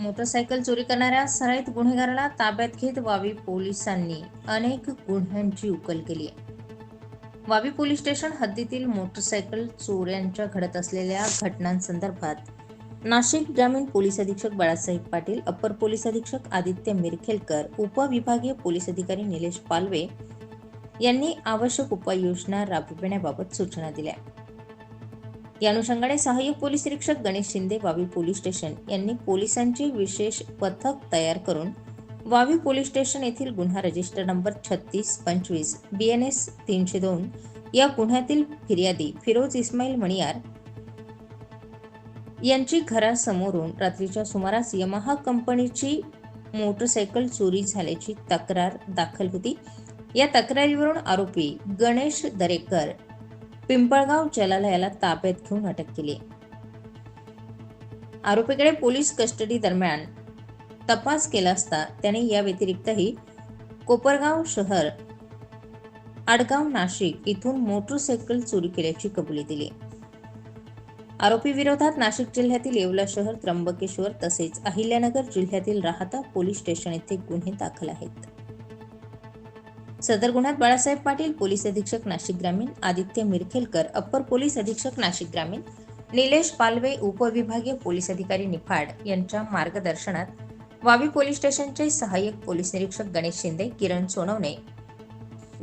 Motorcycle चोरी करणाऱ्या सराईत गुन्हेगाराला ताब्यात घेत वावी पोलिसांनी अनेक गुन्ह्यांची उकल केली आहे. वावी पोलीस स्टेशन हद्दीतील मोटरसायकल चोऱ्यांच्या घडत असलेल्या घटनांसंदर्भात नाशिक ग्रामीण पोलीस अधीक्षक बाळासाहेब पाटील अप्पर पोलीस अधीक्षक आदित्य मिरखेलकर उपविभागीय पोलीस अधिकारी निलेश पालवे यांनी आवश्यक उपाययोजना राबविण्याबाबत सूचना दिल्या. या अनुषंगाने सहाय्यक पोलीस निरीक्षक गणेश शिंदे वावी पोलीस स्टेशन यांनी पोलिसांचे विशेष पथक तयार करून वावी पोलीस स्टेशन येथील गुन्हा रजिस्टर नंबर छत्तीस पंचवीस बी एन एस तीनशे दोन या गुन्ह्यातील फिर्यादी फिरोज इस्माईल मणियार यांची घरासमोरून रात्रीच्या सुमारास यमाहा कंपनीची मोटरसायकल चोरी झाल्याची तक्रार दाखल होती. या तक्रारीवरून आरोपी गणेश दरेकर पिंपळगाव जलालयाला ताब्यात घेऊन अटक केली. आरोपीकडे पोलीस कस्टडी दरम्यान तपास केला असता त्याने या व्यतिरिक्तही कोपरगाव शहर आडगाव नाशिक इथून मोटरसायकल चोरी केल्याची कबुली दिली. आरोपी विरोधात नाशिक जिल्ह्यातील येवला शहर त्र्यंबकेश्वर तसेच अहिल्यानगर जिल्ह्यातील राहता पोलीस स्टेशन येथे गुन्हे दाखल आहेत. सदर गुन्ह्यात बाळासाहेब पाटील पोलीस अधीक्षक नाशिक ग्रामीण आदित्य मिरखेलकर अप्पर पोलीस अधीक्षक नाशिक ग्रामीण निलेश पालवे उपविभागीय पोलीस अधिकारी निफाड यांच्या मार्गदर्शनात वावी पोलीस स्टेशनचे सहाय्यक पोलीस निरीक्षक गणेश शिंदे किरण सोनवणे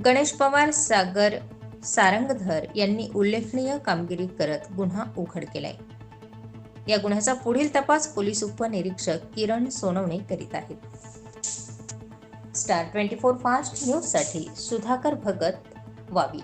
गणेश पवार सागर सारंगधर यांनी उल्लेखनीय कामगिरी करत गुन्हा उघड केलाय. या गुन्ह्याचा पुढील तपास पोलीस उपनिरीक्षक किरण सोनवणे करीत आहेत. स्टार ट्वेंटी फोर फास्ट न्यूजसाठी सुधाकर भगत वावी.